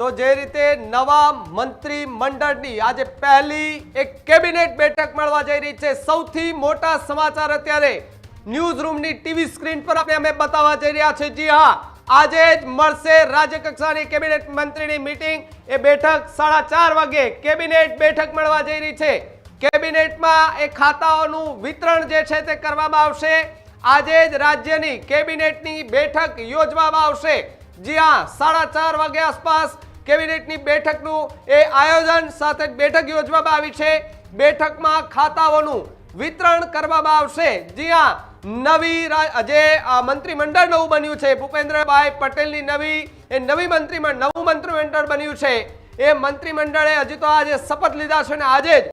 તો જે રીતે નવા મંત્રી મંડળની આજે પહેલી એક કેબિનેટ બેઠક મળવા જઈ રહી છે. સૌથી મોટા સમાચાર અત્યારે ન્યૂઝ રૂમની ટીવી સ્ક્રીન પર આપણે અમે બતાવવા જઈ રહ્યા છે જી હા, આજે જ મળશે રાજ્ય કક્ષાની કેબિનેટ મંત્રીની મીટિંગ. એ બેઠક સાડા ચાર વાગે કેબિનેટ બેઠક મળવા જઈ રહી છે. કેબિનેટમાં એ ખાતાઓનું વિતરણ જે છે તે કરવામાં આવશે. આજે જ રાજ્યની કેબિનેટની બેઠક યોજવામાં આવશે. જી હા, સાડા ચાર વાગે આસપાસ કેબિનેટની બેઠકનું એ આયોજન સાથે બેઠક યોજવામાં આવી છે. બેઠકમાં ખાતાઓનું વિતરણ કરવામાં આવશે. જી હા નવી જે મંત્રીમંડળ નવું બન્યું છે, ભૂપેન્દ્રભાઈ પટેલની નવી, એ નવી મંત્રીમાં નવું મંત્રીમંડળ બન્યું છે. એ મંત્રીમંડળે હજી તો આજે શપથ લીધા છે ને આજે જ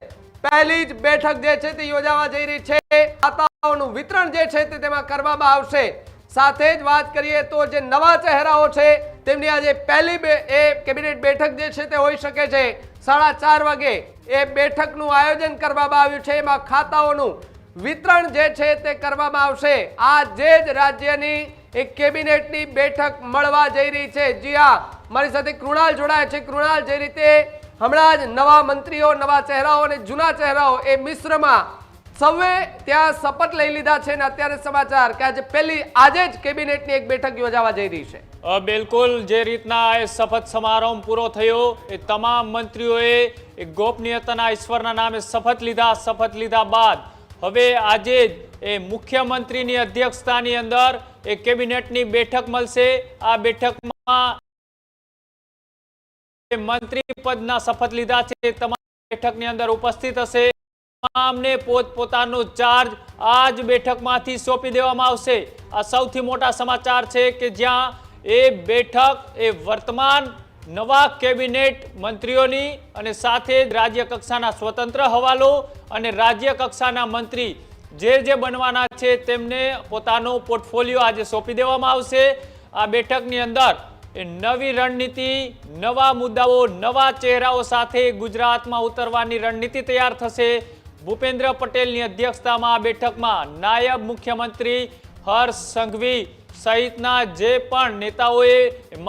પહેલી જ બેઠક જે છે તે યોજાવા જઈ રહી છે. ખાતાઓનું વિતરણ જે છે તે તેમાં કરવામાં આવશે. સાથે જ વાત કરીએ તો જે નવા ચહેરાઓ છે તેમની આજે પહેલી બે એ કેબિનેટ બેઠક જે છે તે હોઈ શકે છે. સાડા ચાર વાગે એ બેઠકનું આયોજન કરવામાં આવ્યું છે. એમાં ખાતાઓનું વિતરણ જે છે તે કરવામાં આવશે. આજે જ રાજ્યની એક કેબિનેટની બેઠક મળવા જઈ રહી છે. જી હા, મારી સાથે કૃણાલ જોડાયા છે. કૃણાલ, જે રીતે હમણાં જ નવા મંત્રીઓ, નવા ચહેરાઓ અને જૂના ચહેરાઓ એ મિશ્રમાં સૌએ ત્યાં શપથ લઈ લીધા છે અને અત્યારે સમાચાર કે આજે પહેલી આજે જ કેબિનેટની એક બેઠક યોજાવા જઈ રહી છે. બિલકુલ જે રીતના એ શપથ સમારંભ પૂરો થયો, એ તમામ મંત્રીઓએ ગોપનીયતાના ઈશ્વરના નામે શપથ લીધા શપથ લીધા બાદ હવે આજે જ એ મુખ્યમંત્રીની અધ્યક્ષતાની અંદર એ કેબિનેટની બેઠક મળશે. આ બેઠકમાં મંત્રી પદના શપથ લીધા છે તમામ બેઠકની અંદર ઉપસ્થિત હશે. તમામને પોતપોતાનો ચાર્જ આ જ બેઠકમાંથી સોંપી દેવામાં આવશે. આ સૌથી મોટા સમાચાર છે કે જ્યાં એ બેઠક, એ વર્તમાન નવા કેબિનેટ મંત્રીઓની અને સાથે જ રાજ્ય કક્ષાના સ્વતંત્ર હવાલો અને રાજ્ય કક્ષાના મંત્રી જે જે બનવાના છે તેમને પોતાનો પોર્ટફોલિયો આજે સોંપી દેવામાં આવશે. આ બેઠકની અંદર એ નવી રણનીતિ, નવા મુદ્દાઓ, નવા ચહેરાઓ સાથે ગુજરાતમાં ઉતરવાની રણનીતિ તૈયાર થશે. ભૂપેન્દ્ર પટેલની અધ્યક્ષતામાં આ બેઠકમાં નાયબ મુખ્યમંત્રી હર્ષ સંઘવી સહિતના જે પણ નેતાઓએ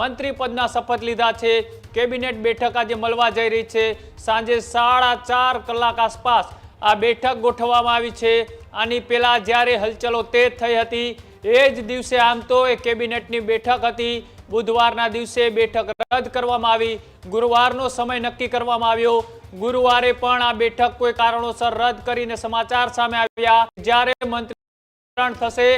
મંત્રી પદના શપથ લીધા છે, કેબિનેટ બેઠક આજે મળવા જઈ રહી છે. સાંજે સાડા ચાર કલાક આસપાસ આ બેઠક ગોઠવવામાં આવી છે. આની પહેલાં જ્યારે હલચલો તેજ થઈ હતી, એ જ દિવસે આમ તો એ કેબિનેટની બેઠક હતી. બુધવારના દિવસે બેઠક રદ કરવામાં આવી. ગુરુવારનો સમય નક્કી કરવામાં આવ્યો. ગુરુવારે પણ આ બેઠક કોઈ કારણોસર રદ કરીને સમાચાર સામે આવ્યા. જ્યારે મંત્રી થશે,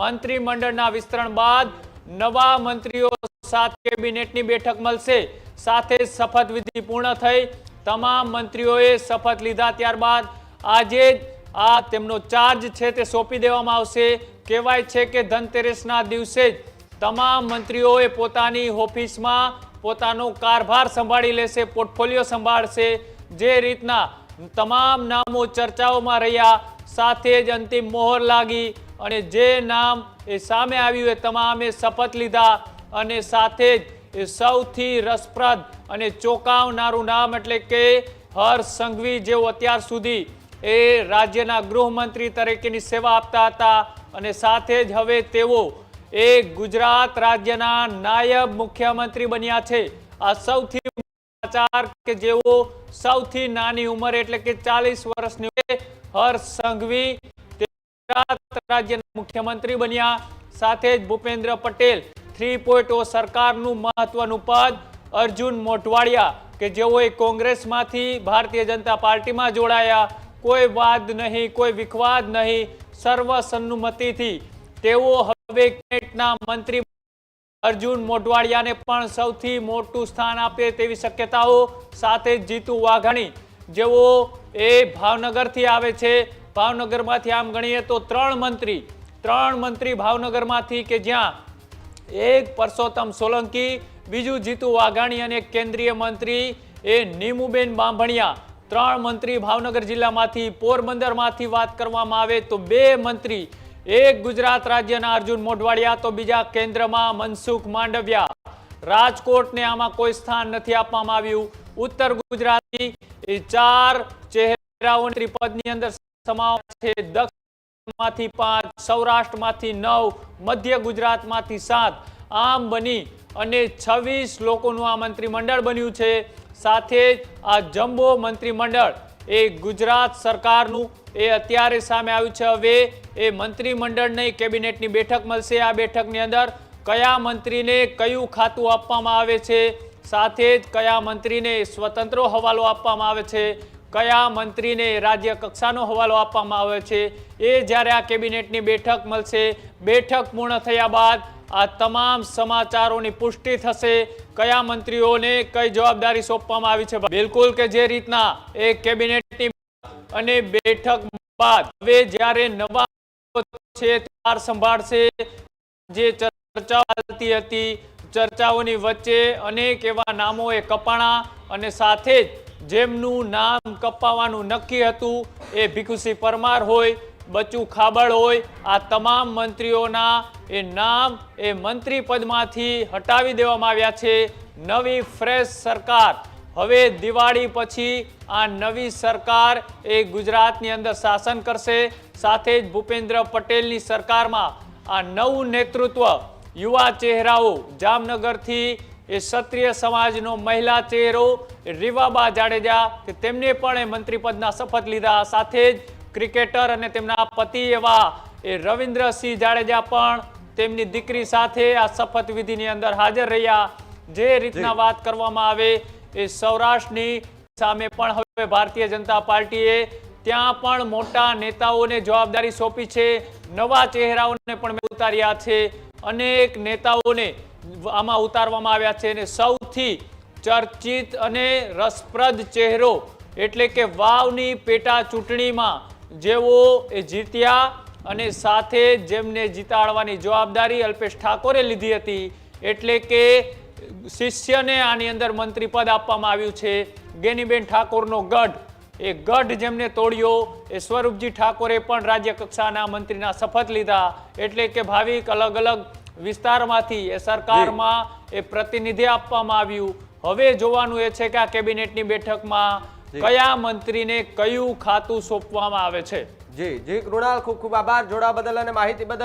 મંત્રીમંડળના વિસ્તરણ બાદ નવા મંત્રીઓ સાથે કેબિનેટની બેઠક મળશે. સાથે શપથવિધિ પૂર્ણ થઈ, તમામ મંત્રીઓએ શપથ લીધા ત્યારબાદ આજે આ તેમનો ચાર્જ છે તે સોંપી દેવામાં આવશે. કહેવાય છે કે ધનતેરસના દિવસે જ તમામ મંત્રીઓએ પોતાની ઓફિસમાં પોતાનો કારભાર સંભાળી લેશે, પોર્ટફોલિયો સંભાળશે. જે રીતના તમામ નામો ચર્ચાઓમાં રહ્યા, સાથે જ અંતિમ મોહર લાગી અને જે નામ એ સામે આવ્યું એ તમામે શપથ લીધા અને સાથે જ એ સૌથી રસપ્રદ અને ચોંકાવનારું નામ એટલે કે હર્ષ સંઘવી જેઓ અત્યાર સુધી એ રાજ્યના ગૃહમંત્રી તરીકેની સેવા આપતા હતા અને સાથે જ હવે તેઓ એ ગુજરાત રાજ્યના નાયબ મુખ્યમંત્રી બન્યા છે. આ સૌથી સમાચાર કે જેઓ સૌથી નાની ઉંમર એટલે કે ચાલીસ વર્ષની ઉંમરે સંઘવી રાજ્યના મુખ્યમંત્રી બન્યા. સાથે જ Bhupendra Patel, three point O સરકારનું મહત્વનું પદ, અર્જુન મોઢવાડિયા, કે જેઓએ કોંગ્રેસમાંથી ભારતીય જનતા પાર્ટીમાં જોડાયા. કોઈ વાદ નહીં, કોઈ વિખવાદ નહીં સર્વસન્મતિથી તેઓ હવે કેટના મંત્રી અર્જુન મોઢવાડિયાને પણ સૌથી મોટું સ્થાન આપે તેવી શક્યતાઓ સાથે જીતુ વાઘાણી. જેઓ એ ભાવનગરથી આવે છે. ભાવનગરમાંથી આમ ગણીએ તો ત્રણ મંત્રી ત્રણ મંત્રી ભાવનગરમાંથી કે જ્યાં એક પરસોત્તમ સોલંકી, બીજું જીતુ વાઘાણી અને કેન્દ્રીય મંત્રી એ નીમુબેન બાંભણિયા. ત્રણ મંત્રી ભાવનગર જિલ્લામાંથી પોરબંદરમાંથી વાત કરવામાં આવે તો બે મંત્રી એક ગુજરાત રાજ્યના અર્જુન મોઢવાડિયા, તો બીજા કેન્દ્રમાં મનસુખ માંડવિયા. રાજકોટને આમાં કોઈ સ્થાન નથી આપવામાં આવ્યું. ઉત્તર ગુજરાતી ચાર ચહેરાઓની ત્રિપદની અંદર સમાવેશ છે. દક્ષિણમાંથી પાંચ, સૌરાષ્ટ્રમાંથી નવ, મધ્ય ગુજરાતમાંથી સાત. આમ બની અને છવ્વીસ લોકોનું આ મંત્રીમંડળ બન્યું છે. સાથે જ આ જમ્બો મંત્રીમંડળ એ ગુજરાત સરકારનું એ અત્યારે સામે આવ્યું છે. હવે એ મંત્રીમંડળ નહીં કેબિનેટની બેઠક મળશે. આ બેઠકની અંદર કયા મંત્રીને કયું ખાતું આપવામાં આવે છે? સાથે જ કયા મંત્રીને સ્વતંત્ર હવાલો આપવામાં આવે છે? કયા મંત્રીને રાજ્ય કક્ષાનો હવાલો આપવામાં આવે છે? એ જ્યારે આ કેબિનેટની બેઠક મળશે, બેઠક પૂર્ણ થયા બાદ આ તમામ સમાચારોની પુષ્ટિ થશે. કયા મંત્રીઓને કઈ જવાબદારી સોંપવામાં આવી છે? બિલકુલ કે જે રીતના એ કેબિનેટની અને બેઠક બાદ હવે જ્યારે નવા છે ત્યાર સંભાળશે. જે ચર્ચા ચાલતી હતી, ચર્ચાઓની વચ્ચે અનેક એવા નામોએ કપાણા અને સાથે જ જેમનું નામ કપાવવાનું નક્કી હતું, એ ભીખુસિંહ પરમાર હોય બચુ ખાબડ હોય, આ તમામ મંત્રીઓના એ નામ એ મંત્રી પદમાંથી હટાવી દેવામાં આવ્યા છે. નવી ફ્રેશ સરકાર હવે દિવાળી પછી આ નવી સરકાર એ ગુજરાતની અંદર શાસન કરશે. સાથે જ ભૂપેન્દ્ર પટેલની સરકારમાં આ નવું નેતૃત્વ યુવા ચહેરાઓ જામનગરથી એ ક્ષત્રિય સમાજનો મહિલા ચહેરો રીવાબા જાડેજા કે તેમને પણ એ મંત્રીપદના શપથ લીધા. સાથે જ ક્રિકેટર અને તેમના પતિ એવા એ રવિન્દ્રસિંહ જાડેજા પણ તેમની દીકરી સાથે આ શપથવિધિની અંદર હાજર રહ્યા. જે રીતના વાત કરવામાં આવે એ સૌરાષ્ટ્રની સામે પણ હવે ભારતીય જનતા પાર્ટીએ ત્યાં પણ મોટા નેતાઓને જવાબદારી સોંપી છે. નવા ચહેરાઓને પણ ઉતાર્યા છે. અનેક નેતાઓને આમાં ઉતારવામાં આવ્યા છે અને સૌથી ચર્ચિત અને રસપ્રદ ચહેરો એટલે કે વાવની પેટા ચૂંટણીમાં જેઓ એ જીત્યા અને સાથે જેમને જીતાડવાની જવાબદારી અલ્પેશ ઠાકોરે લીધી હતી. એટલે કે શિષ્યને આની અંદર મંત્રીપદ આપવામાં આવ્યું છે. ગેનીબેન ઠાકોરનો ગઢ. એ ગઢ જેમને તોડ્યો એ સ્વરૂપજી ઠાકોરે પણ રાજ્ય કક્ષાના મંત્રીના શપથ લીધા. એટલે કે ભાવિક અલગ અલગ વિસ્તારમાંથી એ સરકારમાં એ પ્રતિનિધિ આપવામાં આવ્યું. હવે જોવાનું એ છે કે આ કેબિનેટની બેઠકમાં. કયા મંત્રીને કયું ખાતું સોંપવામાં આવે છે? જી જી. કૃણાલ ખૂબ ખૂબ આભાર. જોડા બદલ અને માહિતી બદલ